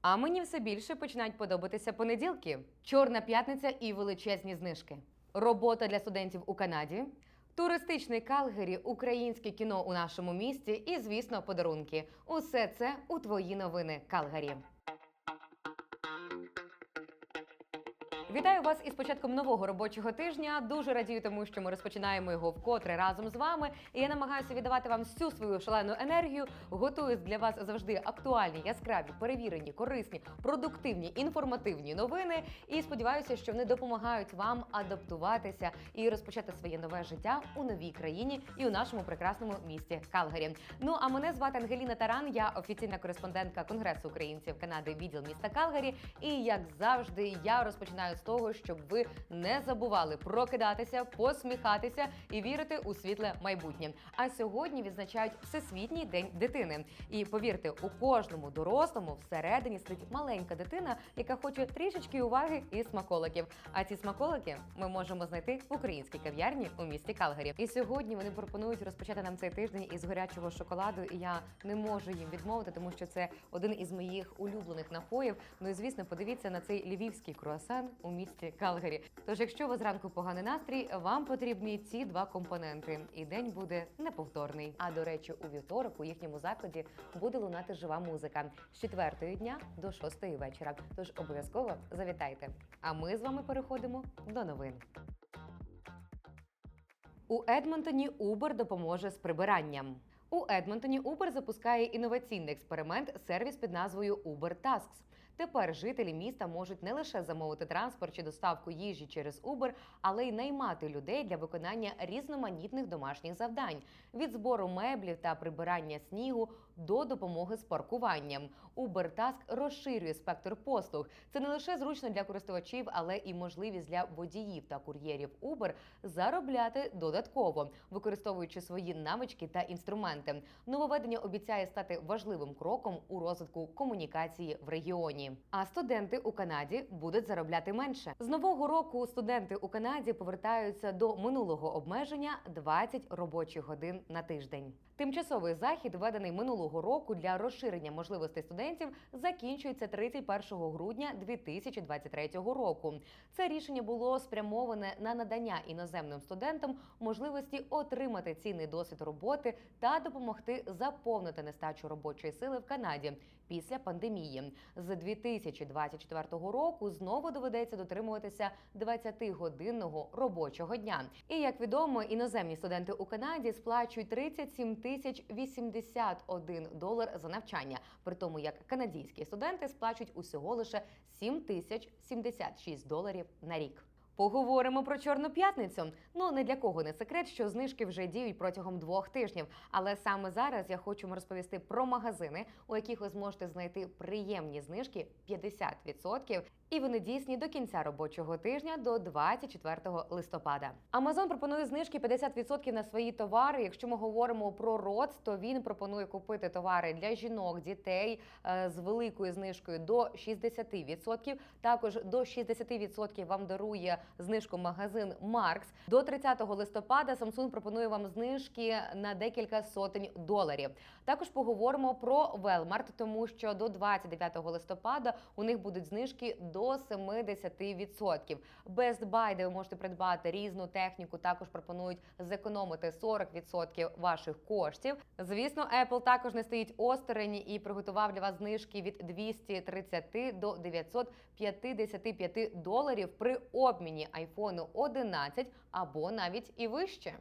А мені все більше починають подобатися понеділки. Чорна п'ятниця і величезні знижки. Робота для студентів у Канаді. Туристичний Калгері, українське кіно у нашому місті і, звісно, подарунки. Усе це у твої новини Калгарі. Вітаю вас із початком нового робочого тижня. Дуже радію тому, що ми розпочинаємо його вкотре разом з вами. І я намагаюся віддавати вам всю свою шалену енергію. Готую для вас завжди актуальні, яскраві, перевірені, корисні, продуктивні, інформативні новини. І сподіваюся, що вони допомагають вам адаптуватися і розпочати своє нове життя у новій країні і у нашому прекрасному місті Калгарі. Ну а мене звати Ангеліна Таран. Я офіційна кореспондентка Конгресу українців Канади, відділ міста Калгарі. І як завжди, я розпочинаю з того, щоб ви не забували прокидатися, посміхатися і вірити у світле майбутнє. А сьогодні відзначають Всесвітній день дитини. І повірте, у кожному дорослому всередині сидить маленька дитина, яка хоче трішечки уваги і смаколиків. А ці смаколики ми можемо знайти в українській кав'ярні у місті Калгарі. І сьогодні вони пропонують розпочати нам цей тиждень із гарячого шоколаду. І я не можу їм відмовити, тому що це один із моїх улюблених напоїв. Ну і звісно, подивіться на цей львівський круасан у місті Калгарі. Тож, якщо у вас зранку поганий настрій, вам потрібні ці два компоненти, і день буде неповторний. А до речі, у вівторок у їхньому закладі буде лунати жива музика з четвертої дня до шостої вечора. Тож обов'язково завітайте. А ми з вами переходимо до новин. У Едмонтоні Uber допоможе з прибиранням. У Едмонтоні Uber запускає інноваційний експеримент сервіс під назвою Uber Tasks. Тепер жителі міста можуть не лише замовити транспорт чи доставку їжі через Uber, але й наймати людей для виконання різноманітних домашніх завдань від збору меблів та прибирання снігу до допомоги з паркуванням. Task розширює спектр послуг. Це не лише зручно для користувачів, але і можливість для водіїв та кур'єрів Uber заробляти додатково, використовуючи свої навички та інструменти. Нововведення обіцяє стати важливим кроком у розвитку комунікації в регіоні. А студенти у Канаді будуть заробляти менше. З нового року студенти у Канаді повертаються до минулого обмеження 20 робочих годин на тиждень. Тимчасовий захід, введений минулого року для розширення можливостей студентів, закінчується 31 грудня 2023 року. Це рішення було спрямоване на надання іноземним студентам можливості отримати цінний досвід роботи та допомогти заповнити нестачу робочої сили в Канаді після пандемії. З 2024 року знову доведеться дотримуватися 20-годинного робочого дня. І як відомо, іноземні студенти у Канаді сплачують 37 тисяч 81 долар за навчання, при тому як канадські студенти сплачують усього лише 7 тисяч 76 доларів на рік. Поговоримо про чорну п'ятницю. Ну не для кого не секрет, що знижки вже діють протягом двох тижнів. Але саме зараз я хочу вам розповісти про магазини, у яких ви зможете знайти приємні знижки 50%. І вони дійсні до кінця робочого тижня до 24 листопада. Амазон пропонує знижки 50% на свої товари. Якщо ми говоримо про рот, то він пропонує купити товари для жінок, дітей е, з великою знижкою до 60%. Також до 60% вам дарує знижку магазин Маркс. До 30 листопада Samsung пропонує вам знижки на декілька сотень доларів. Також поговоримо про Велмарт, тому що до 29 листопада у них будуть знижки до 70%. Best Buy, де ви можете придбати різну техніку, також пропонують зекономити 40% ваших коштів. Звісно, Apple також не стоїть осторонь і приготував для вас знижки від 230 до 955 доларів при обміні iPhone 11 або навіть і вище.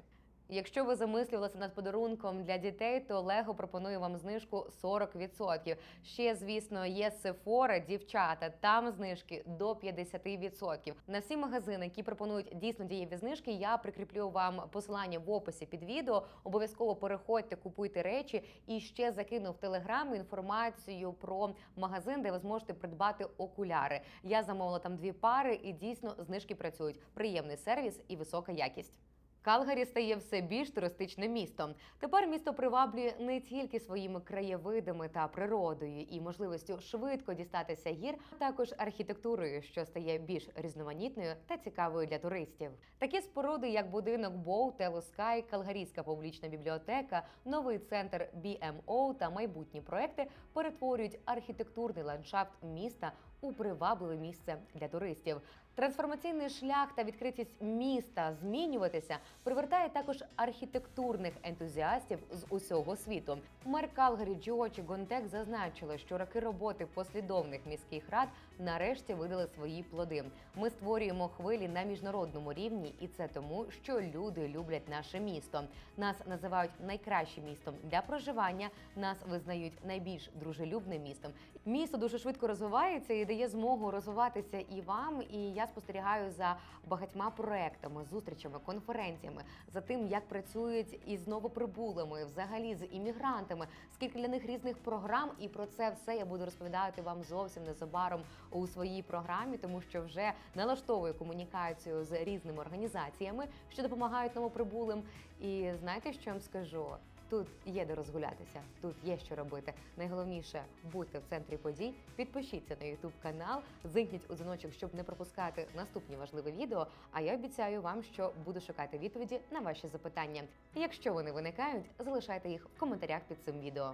Якщо ви замислювалися над подарунком для дітей, то Лего пропонує вам знижку 40%. Ще, звісно, є Sephora, дівчата, там знижки до 50%. На всі магазини, які пропонують дійсно дієві знижки, я прикріплю вам посилання в описі під відео. Обов'язково переходьте, купуйте речі і ще закину в телеграм інформацію про магазин, де ви зможете придбати окуляри. Я замовила там дві пари, і дійсно знижки працюють. Приємний сервіс і висока якість. Калгарі стає все більш туристичним містом. Тепер місто приваблює не тільки своїми краєвидами та природою і можливістю швидко дістатися гір, а також архітектурою, що стає більш різноманітною та цікавою для туристів. Такі споруди, як будинок Боу, Телоскай, Калгарійська публічна бібліотека, новий центр BMO та майбутні проекти перетворюють архітектурний ландшафт міста у привабливе місце для туристів. Трансформаційний шлях та відкритість міста змінюватися привертає також архітектурних ентузіастів з усього світу. Мер Калгарі Джордж Гонтек зазначили, що роки роботи послідовних міських рад нарешті видали свої плоди. Ми створюємо хвилі на міжнародному рівні, і це тому, що люди люблять наше місто. Нас називають найкращим містом для проживання. Нас визнають найбільш дружелюбним містом. Місто дуже швидко розвивається і дає змогу розвиватися і вам. І я спостерігаю за багатьма проектами, зустрічами, конференціями, за тим, як працюють із новоприбулими, взагалі з іммігрантами, скільки для них різних програм, і про це все я буду розповідати вам зовсім незабаром у своїй програмі, тому що вже налаштовую комунікацію з різними організаціями, що допомагають новоприбулим. І знаєте, що вам скажу? Тут є де розгулятися, тут є що робити. Найголовніше будьте в центрі подій. Підпишіться на YouTube канал, зимкніть у дзвіночок, щоб не пропускати наступні важливі відео. А я обіцяю вам, що буду шукати відповіді на ваші запитання. Якщо вони виникають, залишайте їх в коментарях під цим відео.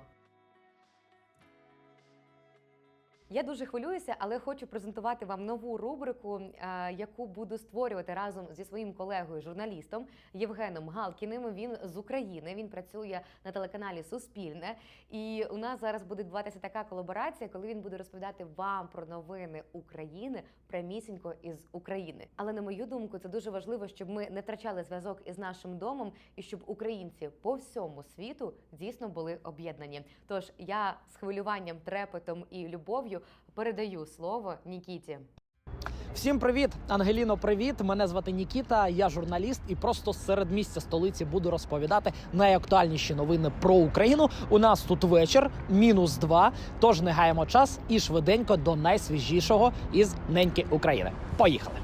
Я дуже хвилююся, але хочу презентувати вам нову рубрику, е, яку буду створювати разом зі своїм колегою, журналістом Євгеном Галкіним. Він з України. Він працює на телеканалі Суспільне. І у нас зараз буде відбуватися така колаборація, коли він буде розповідати вам про новини України прямісінько із України. Але на мою думку, це дуже важливо, щоб ми не втрачали зв'язок із нашим домом і щоб українці по всьому світу дійсно були об'єднані. Тож я з хвилюванням, трепетом і любов'ю передаю слово Нікіті. Всім привіт, Ангеліно. Привіт. Мене звати Нікіта. Я журналіст, і просто з середмістя столиці буду розповідати найактуальніші новини про Україну. У нас тут вечір, мінус два. Тож не гаємо час і швиденько до найсвіжішого із неньки України. Поїхали.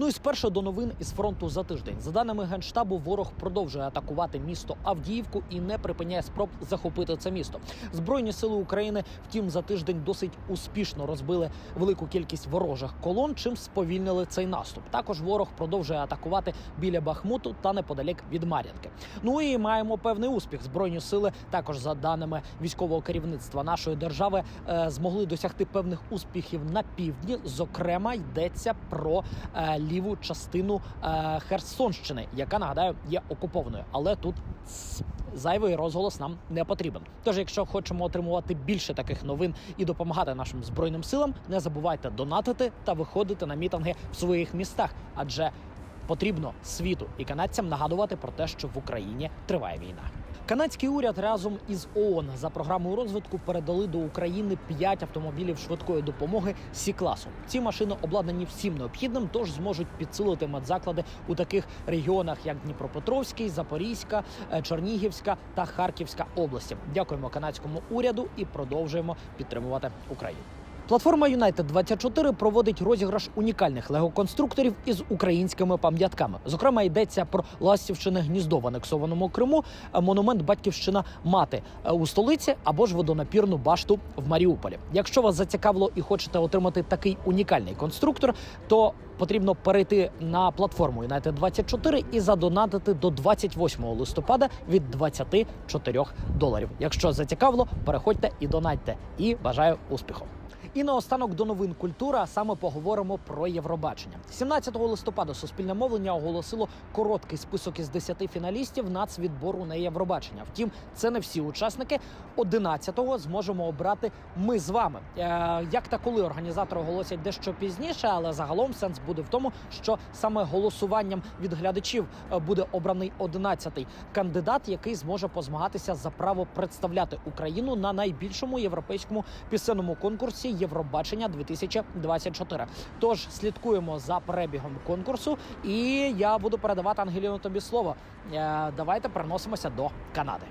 Ну і спершу до новин із фронту за тиждень. За даними генштабу, ворог продовжує атакувати місто Авдіївку і не припиняє спроб захопити це місто. Збройні сили України, втім, за тиждень досить успішно розбили велику кількість ворожих колон, чим сповільнили цей наступ. Також ворог продовжує атакувати біля Бахмуту та неподалік від Мар'янки. Ну і маємо певний успіх. Збройні сили також за даними військового керівництва нашої держави е, змогли досягти певних успіхів на півдні. Зокрема, йдеться про е, ліву частину е, Херсонщини, яка нагадаю є окупованою, але тут зайвий розголос нам не потрібен. Тож, якщо хочемо отримувати більше таких новин і допомагати нашим збройним силам, не забувайте донатити та виходити на мітинги в своїх містах, адже потрібно світу і канадцям нагадувати про те, що в Україні триває війна. Канадський уряд разом із ООН за програмою розвитку передали до України 5 автомобілів швидкої допомоги сі класу. Ці машини обладнані всім необхідним, тож зможуть підсилити медзаклади у таких регіонах, як Дніпропетровський, Запорізька, е, Чернігівська та Харківська області. Дякуємо канадському уряду і продовжуємо підтримувати Україну. Платформа United 24 проводить розіграш унікальних лего-конструкторів із українськими пам'ятками. Зокрема, йдеться про Ластівщине гніздо в анексованому Криму, монумент Батьківщина мати у столиці або ж водонапірну башту в Маріуполі. Якщо вас зацікавило і хочете отримати такий унікальний конструктор, то потрібно перейти на платформу United 24 і задонатити до 28 листопада від 24 доларів. Якщо зацікавило, переходьте і донатьте. І бажаю успіху. І наостанок до новин культури, а саме поговоримо про Євробачення. 17 листопада суспільне мовлення оголосило короткий список із 10 фіналістів нацвідбору на Євробачення. Втім, це не всі учасники. 11-го зможемо обрати ми з вами. Е, як та коли організатори оголосять дещо пізніше, але загалом сенс буде в тому, що саме голосуванням від глядачів е, буде обраний 11-й кандидат, який зможе позмагатися за право представляти Україну на найбільшому європейському пісенному конкурсі Євробачення 2024. Тож слідкуємо за перебігом конкурсу, і я буду передавати Ангеліну тобі слово. Е, давайте переносимося до Канади.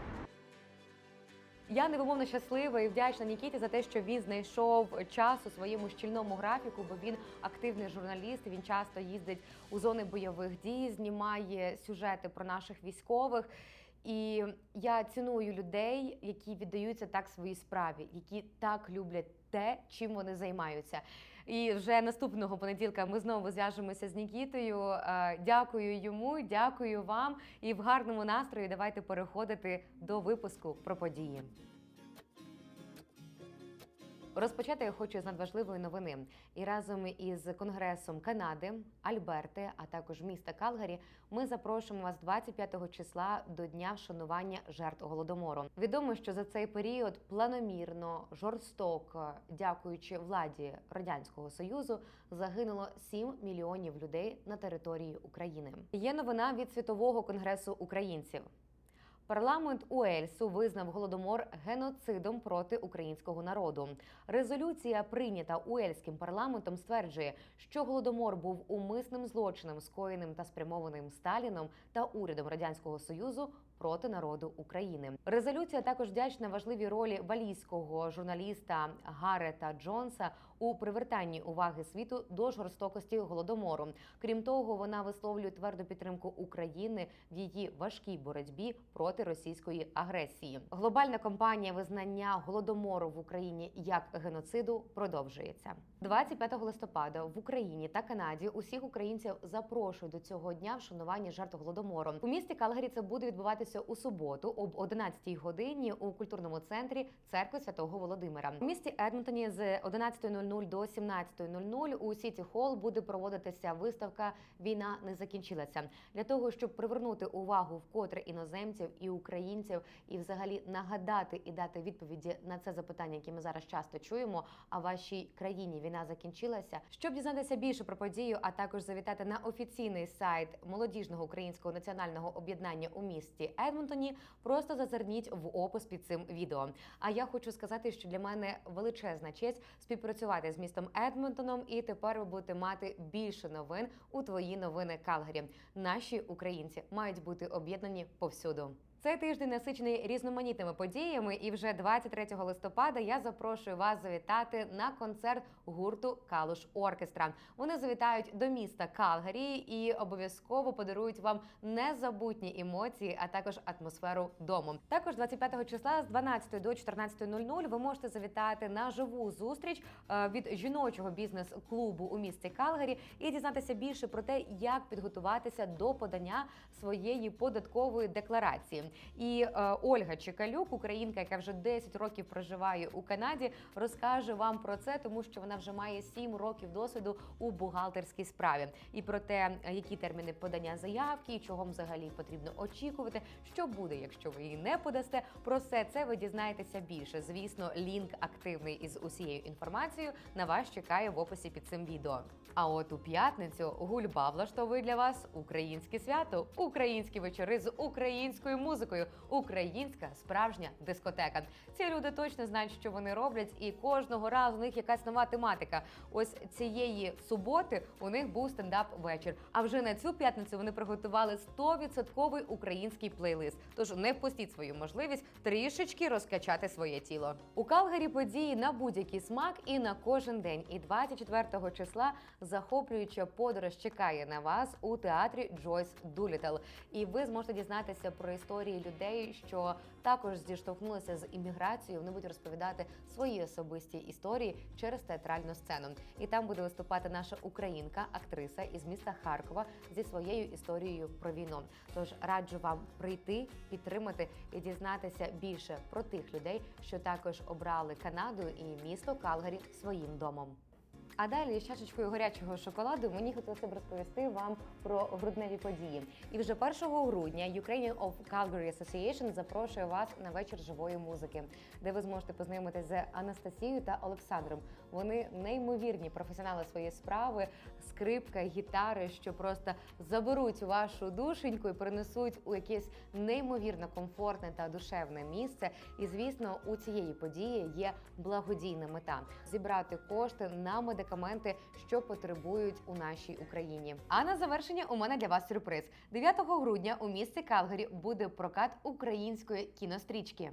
Я невимовно щаслива і вдячна Нікіті за те, що він знайшов час у своєму щільному графіку, бо він активний журналіст. Він часто їздить у зони бойових дій, знімає сюжети про наших військових. І я ціную людей, які віддаються так своїй справі, які так люблять те, чим вони займаються. І вже наступного понеділка ми знову зв'яжемося з Нікітою. Е, Дякую йому, дякую вам. І в гарному настрої давайте переходити до випуску про події. Розпочати я хочу з надважливої новини. І разом із Конгресом Канади, Альберти, а також міста Калгарі, ми запрошуємо вас 25 числа до дня вшанування жертв голодомору. Відомо, що за цей період планомірно, жорстоко, дякуючи владі радянського союзу, загинуло 7 мільйонів людей на території України. Є новина від світового конгресу українців. Парламент Уельсу визнав голодомор геноцидом проти українського народу. Резолюція, прийнята Уельським парламентом, стверджує, що голодомор був умисним злочином, скоєним та спрямованим Сталіном та урядом радянського союзу проти народу України. Резолюція також вдячна важливій ролі валійського журналіста Гарета Джонса у привертанні уваги світу до жорстокості голодомору. Крім того, вона висловлює тверду підтримку України в її важкій боротьбі проти російської агресії. Глобальна кампанія визнання голодомору в Україні як геноциду продовжується. 25 листопада в Україні та Канаді усіх українців запрошують до цього дня вшанування жертв голодомору. У місті Калгарі це буде відбуватися у суботу об 11 годині у культурному центрі церкви Святого Володимира. У місті Едмонтоні з 11.00 до 17.00 у Сіті Холл буде проводитися виставка Війна не закінчилася для того, щоб привернути увагу вкотре іноземців і українців, і взагалі нагадати і дати відповіді на це запитання, які ми зараз часто чуємо. А вашій країні війна закінчилася. Щоб дізнатися більше про подію, а також завітати на офіційний сайт молодіжного українського національного об'єднання у місті Едмонтоні, просто зазирніть в опис під цим відео. А я хочу сказати, що для мене величезна честь співпрацювати з містом Едмонтоном, і тепер ви будете мати більше новин у твої новини Калгарі. Наші українці мають бути об'єднані повсюду. Цей тиждень насичений різноманітними подіями, і вже 23 листопада я запрошую вас завітати на концерт гурту Калуш Оркестра. Вони завітають до міста Калгарі і обов'язково подарують вам незабутні емоції, а також атмосферу дому. Також 25 числа з 12 до 14.00 ви можете завітати на живу зустріч е, від жіночого бізнес-клубу у місті Калгарі і дізнатися більше про те, як підготуватися до подання своєї податкової декларації. І е, Ольга Чекалюк, українка, яка вже 10 років проживає у Канаді, розкаже вам про це, тому що вона вже має 7 років досвіду у бухгалтерській справі. І про те, е, які терміни подання заявки, і чого взагалі потрібно очікувати, що буде, якщо ви її не подасте. Про все це ви дізнаєтеся більше. Звісно, лінк активний із усією інформацією на вас чекає в описі під цим відео. А от у п'ятницю гульба влаштовує для вас українське свято, українські вечори з українською музикою, українська справжня дискотека. Ці люди точно знають, що вони роблять, і кожного разу у них якась нова тематика. Ось цієї суботи у них був стендап вечір. А вже на цю п'ятницю вони приготували 100% український плейлист. Тож не впустіть свою можливість трішечки розкачати своє тіло. У Калгарі події на будь-який смак і на кожен день. І 24 числа захоплююча подорож чекає на вас у театрі Джойс Дулітл. І ви зможете дізнатися про історії людей, що також зіштовхнулися з імміграцією. Вони будуть розповідати свої особисті історії через театральну сцену. І там буде виступати наша українка, актриса із міста Харкова зі своєю історією про війну. Тож раджу вам прийти, підтримати і дізнатися більше про тих людей, що також обрали Канаду і місто Калгарі своїм домом. А далі з чашечкою гарячого шоколаду мені хотілося б розповісти вам про грудневі події. І вже 1 грудня Ukrainian of Calgary Association запрошує вас на вечір живої музики, де ви зможете познайомитися з Анастасією та Олександром. Вони неймовірні професіонали своєї справи, скрипка, гітари, що просто заберуть вашу душеньку і принесуть у якесь неймовірно комфортне та душевне місце. І звісно, у цієї події є благодійна мета зібрати кошти на медикаменти, що потребують у нашій Україні. А на завершення у мене для вас сюрприз: 9 грудня у місті Калгарі буде прокат української кінострічки.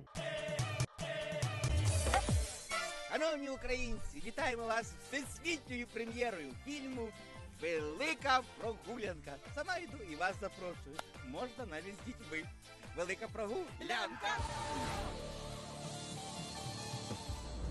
Шановні українці, вітаємо вас з всесвітньою прем'єрою фільму Велика прогулянка. Сама йду і вас запрошую. Можна навіть з дітьми. Велика прогулянка.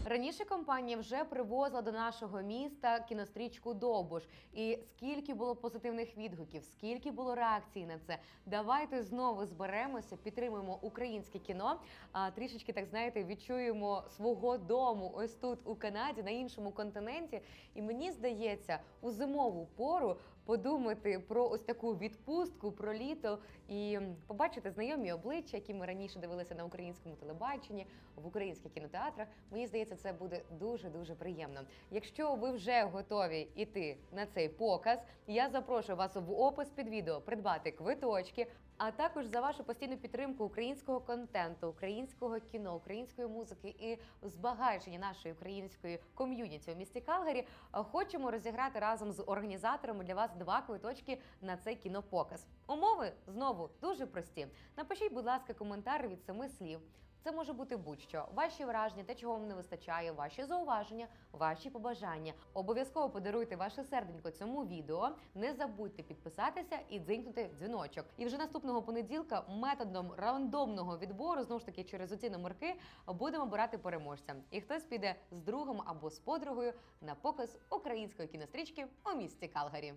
Раніше компанія вже привозила до нашого міста кінострічку Довбуш. І скільки було позитивних відгуків, скільки було реакцій на це. Давайте знову зберемося, підтримуємо українське кіно. А трішечки, так знаєте, відчуємо свого дому ось тут у Канаді, на іншому континенті. І мені здається, у зимову пору подумати про ось таку відпустку, про літо і побачити знайомі обличчя, які ми раніше дивилися на українському телебаченні, в українських кінотеатрах. Мені здається, це буде дуже дуже приємно. Якщо ви вже готові іти на цей показ, я запрошую вас в опис під відео придбати квиточки. А також за вашу постійну підтримку українського контенту, українського кіно, української музики і збагачення нашої української ком'юніті у місті Калгарі. Хочемо розіграти разом з організаторами для вас два квиточки на цей кінопоказ. Умови знову дуже прості. Напишіть, будь ласка, коментар від семи слів. Це може бути будь-що. Ваші враження, те, чого вам не вистачає, ваші зауваження, ваші побажання. Обов'язково подаруйте ваше серденько цьому відео. Не забудьте підписатися і дзинькнути дзвіночок. І вже наступного понеділка методом рандомного відбору, знову ж таки через оці номерки, будемо обирати переможця. І хтось піде з другом або з подругою на показ української кінострічки у місті Калгарі.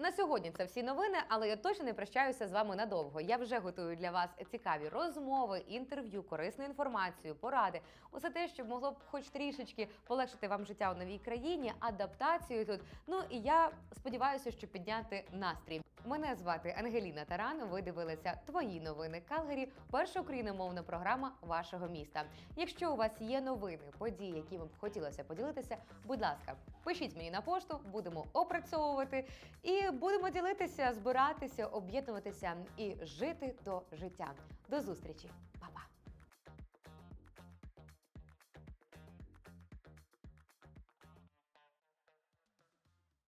На сьогодні це всі новини, але я точно не прощаюся з вами надовго. Я вже готую для вас цікаві розмови, інтерв'ю, корисну інформацію, поради. Усе те, що могло б хоч трішечки полегшити вам життя у новій країні, адаптацію тут. Ну і я сподіваюся, що підняти настрій. Мене звати Ангеліна Таран. Ви дивилися твої новини Калгарі, перша україномовна програма вашого міста. Якщо у вас є новини, події, які вам б хотілося поділитися, будь ласка, пишіть мені на пошту, будемо опрацьовувати і будемо ділитися, збиратися, об'єднуватися і жити до життя. До зустрічі, Па-па!